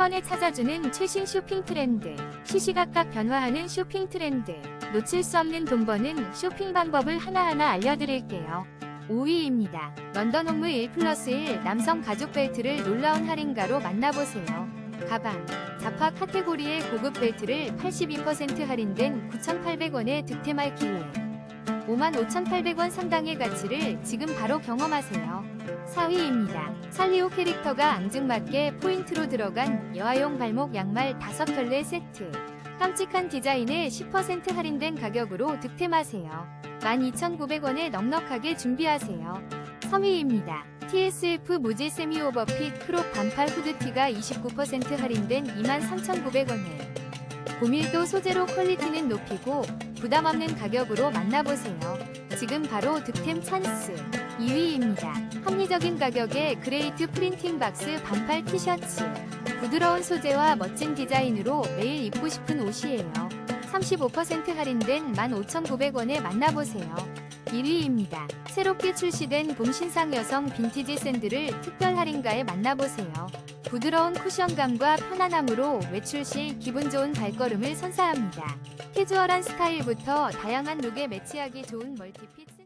번에 찾아주는 최신 쇼핑 트렌드. 시시각각 변화하는 쇼핑 트렌드. 놓칠 수 없는 돈 버는 쇼핑 방법을 하나하나 알려드릴게요. 5위입니다. 런던 홈무 1 플러스 1 남성 가죽 벨트를 놀라운 할인가로 만나보세요. 가방, 자파 카테고리의 고급 벨트를 82% 할인된 9,800원에 득템할 기회. 55,800원 상당의 가치를 지금 바로 경험하세요. 4위입니다. 살리오 캐릭터가 앙증맞게 포인트로 들어간 여아용 발목 양말 5켤레 세트. 깜찍한 디자인에 10% 할인된 가격으로 득템하세요. 12,900원에 넉넉하게 준비하세요. 3위입니다. TSF 무지 세미 오버핏 크롭 반팔 후드티가 29% 할인된 23,900원에 고밀도 소재로 퀄리티는 높이고 부담 없는 가격으로 만나보세요. 지금 바로 득템 찬스. 2위입니다. 합리적인 가격에 그레이트 프린팅 박스 반팔 티셔츠. 부드러운 소재와 멋진 디자인으로 매일 입고 싶은 옷이에요. 35% 할인된 15,900원에 만나보세요. 1위입니다. 새롭게 출시된 봄 신상 여성 빈티지 샌들을 특별 할인가에 만나보세요. 부드러운 쿠션감과 편안함으로 외출 시 기분 좋은 발걸음을 선사합니다. 캐주얼한 스타일부터 다양한 룩에 매치하기 좋은 멀티핏